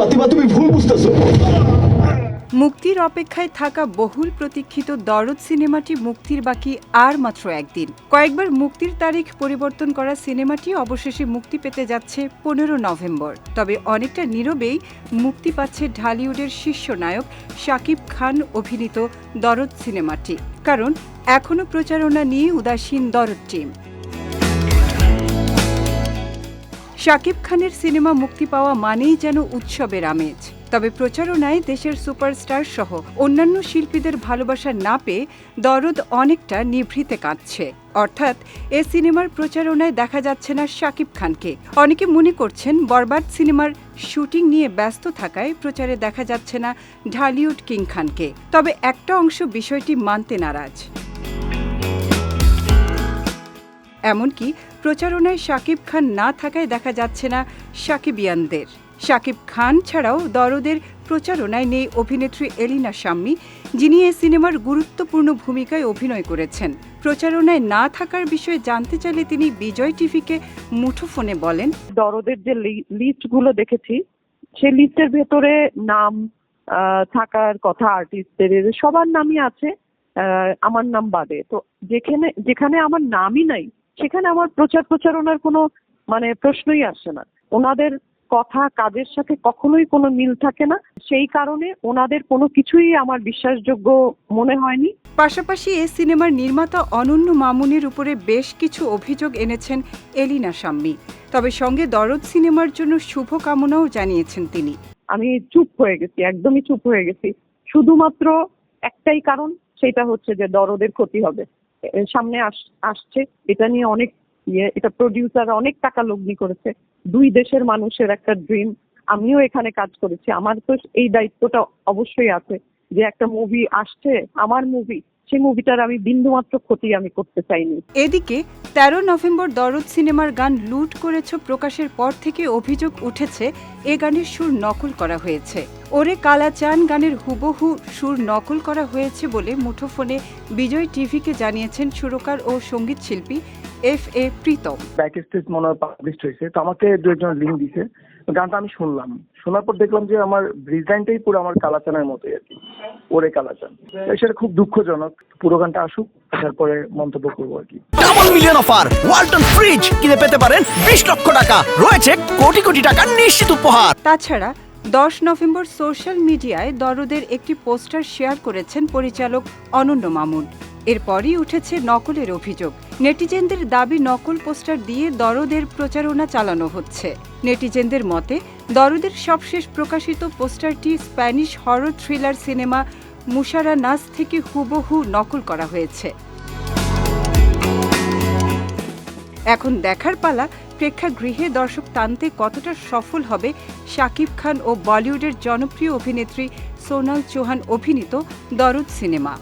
ফাতিমা, তুমি ভুল বুঝতেছো। মুক্তির অপেক্ষায় থাকা বহুল প্রতীক্ষিত দরদ সিনেমাটি মুক্তির বাকি আর মাত্র একদিন। কয়েকবার মুক্তির তারিখ পরিবর্তন করা সিনেমাটি অবশেষে মুক্তি পেতে যাচ্ছে পনেরো নভেম্বর। তবে অনেকটা নীরবেই মুক্তি পাচ্ছে ঢালিউডের শীর্ষ নায়ক শাকিব খান অভিনীত দরদ সিনেমাটি। কারণ এখনও প্রচারণা নিয়ে উদাসীন দরদ টিম। শাকিব খানের সিনেমা মুক্তি পাওয়া মানেই যেন উৎসবের আমেজ। তবে প্রচারণায় দেশের সুপারস্টার সহ অন্যান্য শিল্পীদের ভালোবাসা না পেয়ে দরদ অনেকটা নিভৃতে কাঁদছে। অর্থাৎ এ সিনেমার প্রচারণায় দেখা যাচ্ছে না শাকিব খানকে। অনেকে মনে করছেন বরবাদ সিনেমার শুটিং নিয়ে ব্যস্ত থাকায় প্রচারে দেখা যাচ্ছে না ঢালিউড কিং খানকে। তবে একটা অংশ বিষয়টি মানতে নারাজ। এমনকি প্রচারণায় শাকিব খান না থাকায় দেখা যাচ্ছে না সাকিবিয়ানদের শাকিব খান ছাড়াও দরদের প্রচারণায় নেই অভিনেত্রী এলিনা শাম্মী, যিনি এ সিনেমার গুরুত্বপূর্ণ ভূমিকায় অভিনয় করেছেন। প্রচারণায় না থাকার বিষয়ে জানতে চাইলে তিনি বিজয় টিভিকে মুঠোফোনে বলেন, দরদের যে লিস্টগুলো দেখেছি, সেই লিস্টের ভেতরে নাম থাকার কথা আর্টিস্টদের সবার নামই আছে আমার নাম বাদে। তো যেখানে যেখানে আমার নামই নাই সেখানে আমার প্রচার প্রচারণার কোনো মানে প্রশ্নই আসে না। ওনাদের কথা কাজের সাথে কখনোই কোনো মিল থাকে না। সেই কারণে ওনাদের কোনো কিছুই আমার বিশ্বাসযোগ্য মনে হয়নি। পাশাপাশি এ সিনেমার নির্মাতা অনন্য মামুনের উপরে বেশ কিছু অভিযোগ এনেছেন এলিনা শাম্মী। তবে সঙ্গে দরদ সিনেমার জন্য শুভকামনাও জানিয়েছেন তিনি। আমি চুপ হয়ে গেছি একদমই চুপ হয়ে গেছি। শুধুমাত্র একটাই কারণ সেটা হচ্ছে যে দরদের ক্ষতি হবে। সামনে আস- আসছে। এটা নিয়ে অনেক ইয়ে এটা প্রডিউসার অনেক টাকা লগ্নি করেছে। দুই দেশের মানুষের একটা ড্রিম আমিও এখানে কাজ করেছি। আমার তো এই দায়িত্বটা অবশ্যই আছে যে একটা মুভি আসছে, আমার মুভি সেই মুভিটার আমি বিন্দুমাত্র ক্ষতি আমি করতে চাইনি। এদিকে তেরো নভেম্বর দরদ সিনেমার গান লুট করেছ প্রকাশের পর থেকে অভিযোগ উঠেছে এ গানের সুর নকল করা হয়েছে। ওরে কালাচান গানের হুবহু সুর নকল করা হয়েছে বলে মুঠোফোনে বিজয় টিভিকে জানিয়েছেন সুরকার ও সংগীত শিল্পী F A Pritam. Back stage মনে হয় পাবলিশ হয়েছে। তো আমাকে দু একজন লিঙ্ক দিছে গানটা আমি শুনলাম। শোনার পর দেখলাম যে আমার ডিজাইনটাই পুরো আমার কালাচানের মতোই আর কি। ওরে কালাচান। সেটা খুব দুঃখজনক। পুরো গানটা আসুক তারপরে মন্তব্য করব আর কি। Double million offer Walton fridge কিনে পেতে পারেন বিশ লক্ষ টাকা। রয়েছে কোটি কোটি টাকার নিশ্চিত উপহার। তাছাড়া দশ নভেম্বর সোশ্যাল মিডিয়ায় দরদের একটি পোস্টার শেয়ার করেছেন পরিচালক অনন্য মামুন। এরপরই উঠেছে নকলের অভিযোগ। নেটিজেনদের দাবি নকল পোস্টার দিয়ে দরদের প্রচারণা চালানো হচ্ছে। নেটিজেনদের মতে, দরদের সবশেষ প্রকাশিত পোস্টারটি স্প্যানিশ হরর থ্রিলার সিনেমা মুশারা নাস থেকে হুবহু নকল করা হয়েছে। এখন দেখার পালা, প্রেক্ষাগৃহে দর্শক টানতে কতটা সফল হবে শাকিব খান ও বলিউডের জনপ্রিয় অভিনেত্রী সোনাল চৌহান অভিনীত দরদ সিনেমা।